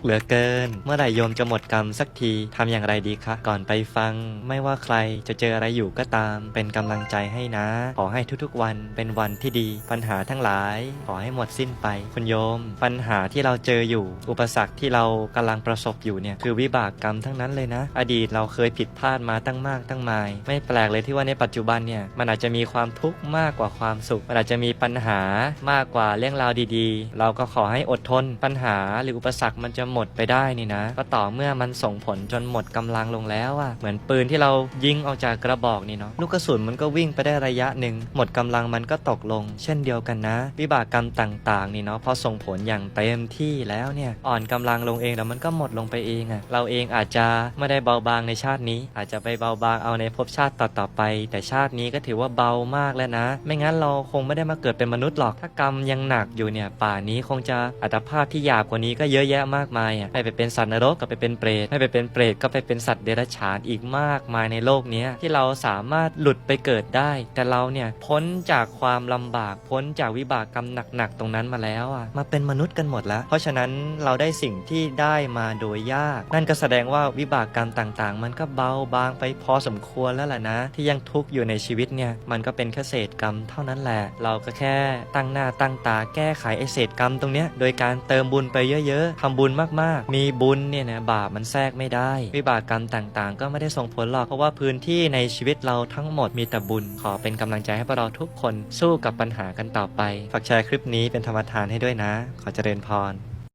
เหลือเกิน เมื่อไหร่โยมจะหมดกรรมสักทีทำอย่างไรดีคะ ก่อนไปฟัง ไม่ว่าใครจะเจออะไรอยู่ก็ตาม เป็นกำลังใจให้นะ ขอให้ทุกๆวันเป็นวันที่ดี ปัญหาทั้งหลาย ขอให้หมดสิ้นไป คุณโยม ปัญหาที่เราเจออยู่ อุปสรรคที่เรากำลังประสบอยู่เนี่ย คือวิบากกรรมทั้งนั้นเลยนะ อดีตเราเคยผิดพลาดมาตั้งมากตั้งมาย ไม่แปลกเลยที่ว่าในปัจจุบันเนี่ยมันอาจจะมีความทุกข์มากกว่าความสุข มันอาจจะมีปัญหามากกว่าเรื่องราวดี ๆ เราก็ขอให้อดทน ปัญหาหรืออุปสรรคมันจะหมดไปได้นี่นะ ก็ต่อเมื่อมันส่งผลจนหมดกำลังลงแล้วอะเหมือนปืนที่เรายิงออกจากกระบอกนี่เนาะลูกกระสุนมันก็วิ่งไปได้ระยะหนึ่งหมดกำลังมันก็ตกลง เช่นเดียวกันนะ วิบากกรรมต่างๆนี่เนาะพอส่งผลอย่างเต็มที่แล้วเนี่ยอ่อนกำลังลงเองแล้วมันก็หมดลงไปเองอะเราเองอาจจะไม่ได้เบาบางในชาตินี้ อาจจะไปเบาบางเอาในภพชาติต่อๆไป แต่ชาตินี้ก็ถือว่าเบามากแล้วนะ ไม่งั้นเราคงไม่ได้มาเกิดเป็นมนุษย์หรอกถ้ากรรมยังหนักอยู่เนี่ยป่านี้คงจะอัตภาพที่หยาบกว่านี้ก็เยอะแยะมากมายอะไม่ไปเป็นสัตว์นรกก็ไปเป็นเปรตไม่ไปเป็นเปรตก็ไปเป็นสัตว์เดรัจฉานอีกมากมายในโลกนี้ที่เราสามารถหลุดไปเกิดได้ แต่เราเนี่ยพ้นจากความลำบากพ้นจากวิบากกรรมหนักๆตรงนั้นมาแล้วอะมาเป็นมนุษย์กันหมดแล้ว เพราะฉะนั้นเราได้สิ่งที่ได้มาโดยยาก นั่นก็แสดงว่าวิบากกรรมต่างๆ มันก็เบาบางไปพอสมควรแล้วล่ะนะ ที่ยังทุกข์อยู่ในชีวิตเนี่ยมันก็เป็นแค่เศษกรรมเท่านั้นแหละ เราก็แค่ตั้งหน้าตั้งตาแก้ไขไอ้เศษกรรมตรงเนี้ยโดยการเติมบุญไปเยอะๆทำบุญมากๆ มีบุญเนี่ยนะบาปมันแทรกไม่ได้ วิบากกรรมต่างๆ ก็ไม่ได้ส่งผลหรอก เพราะว่าพื้นที่ในชีวิตเราทั้งหมดมีแต่บุญ ขอเป็นกำลังใจให้พวกเราทุกคนสู้กับปัญหากันต่อไป ฝากแชร์คลิปนี้เป็นธรรมทานให้ด้วยนะ ขอเจริญพร